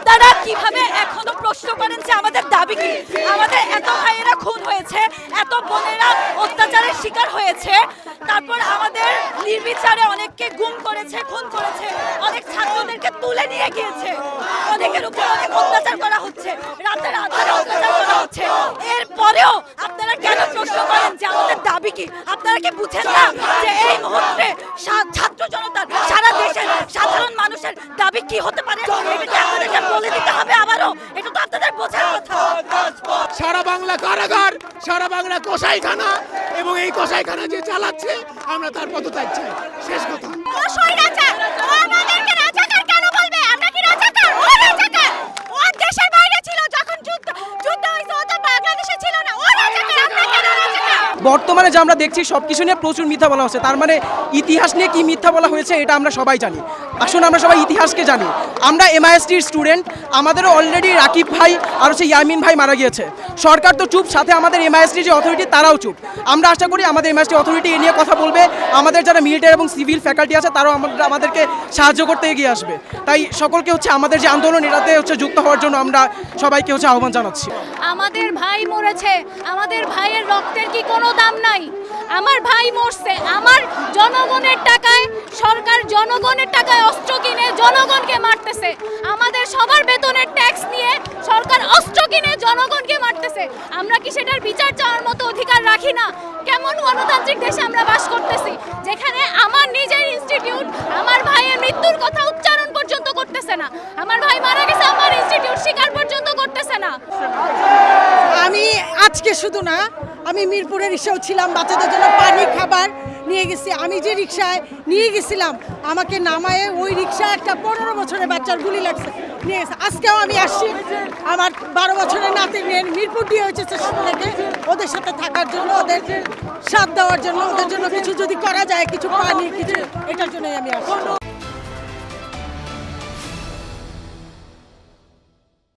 আপনারা কীভাবে এখনও প্রশ্ন করেন যে আমাদের দাবি কি? আমাদের এত ভাইয়েরা খুন হয়েছে, এত বোনেরা অত্যাচারের শিকার হয়েছে, তারপর আমাদের নির্বিচারে অনেককে গুম করেছে, খুন করেছে, অনেক ছাত্রদেরকে তুলে নিয়ে গিয়েছে, অনেকের উপর অনেক অত্যাচার করা হচ্ছে, রাতের আধারে অত্যাচার করা হচ্ছে। এরপরেও আপনারা কেন প্রশ্ন করেন যে আমাদের দাবি কি? আপনারা কি বুঝেন না যে এই মুহূর্তে ছাত্র জনতার, সারা দেশের সাধারণ মানুষের দাবি কি হতে পারে এটা কি আপনাদেরকে বলে এটা তো আপনাদের বোঝার কথা। সারা বাংলা কারাগার সারা বাংলা কসাইখানা এবং এই কসাইখানা যে চালাচ্ছে আমরা তার পদত্যাগ চাই। শেষ কথা। ও স্বৈরাচার আমাদেরকে রাজাকার কেন বলবে? আমরা কি রাজাকার? ও রাজাকার! ও দেশের বাইরে ছিল যখন যুদ্ধ যুদ্ধ হয়েছে ও তো বাংলাদেশে ছিল না। ও রাজাকার আমরা কেন রাজাকার? বর্তমানে যে আমরা দেখছি সব কিছু নিয়ে প্রচুর মিথ্যা বলা হচ্ছে। তার মানে ইতিহাস নিয়ে কি মিথ্যা বলা হয়েছে এটা আমরা সবাই জানি। আসুন আমরা সবাই ইতিহাসকে জানি। আমরা এমআইএসটির স্টুডেন্ট আমাদেরও অলরেডি রাকিব ভাই আর হচ্ছে ইয়ামিন ভাই মারা গিয়েছে। সরকার তো চুপ, সাথে আমাদের এমআইএসটি যে অথরিটি তারাও চুপ। আমরা আশা করি আমাদের এমআইএসটি অথরিটি এ নিয়ে কথা বলবে। আমাদের যারা মিলিটারি এবং সিভিল ফ্যাকাল্টি আছে, তারাও আমাদের, আমাদেরকে সাহায্য করতে এগিয়ে আসবে। তাই সকলকে হচ্ছে আমাদের যে আন্দোলন, এটাতে হচ্ছে যুক্ত হওয়ার জন্য আমরা সবাইকে হচ্ছে আহ্বান জানাচ্ছি। আমাদের ভাই মরেছে। আমাদের ভাইয়ের রক্তের কি কোনো দাম নাই? আমার ভাই মরছে, আমার জনগণের টাকায়, সরকার জনগণের টাকায় অস্ত্র কিনে জনগণকে মারতেছে। আমাদের সবার বেতনের ট্যাক্স নিয়ে সরকার অস্ত্র কিনে জনগণকে মারতেছে। আমরা কি সেটার বিচার চাওয়ার মতো অধিকার রাখি না? কেমন গণতান্ত্রিক দেশে আমরা বাস করতেছি, যেখানে আমার নিজের ইনস্টিটিউট আমার ভাইয়ের মৃত্যুর কথা উচ্চারণ পর্যন্ত করতেছে না। আমার ভাই মারা গেছে আমার ইনস্টিটিউট স্বীকার পর্যন্ত করতেছে না আমি আজকে শুধু না, আমি মিরপুরে রিক্সাও ছিলাম, বাচ্চাদের জন্য পানি, খাবার নিয়ে গেছি। আমি যে রিক্সায় নিয়ে গেছিলাম, আমাকে নামায়ে ওই রিক্সা একটা পনেরো বছরের বাচ্চার গুলি লাগছে, নিয়ে গেছে। আজকেও আমি আসছি। আমার বারো বছরের নাতি নিয়ে মিরপুর দিয়ে হয়েছে থেকে। ওদের সাথে থাকার জন্য, ওদের সাথ দেওয়ার জন্য, ওদের জন্য কিছু যদি করা যায়, কিছু পানি, কিছু, এটার জন্যই আমি আসছি।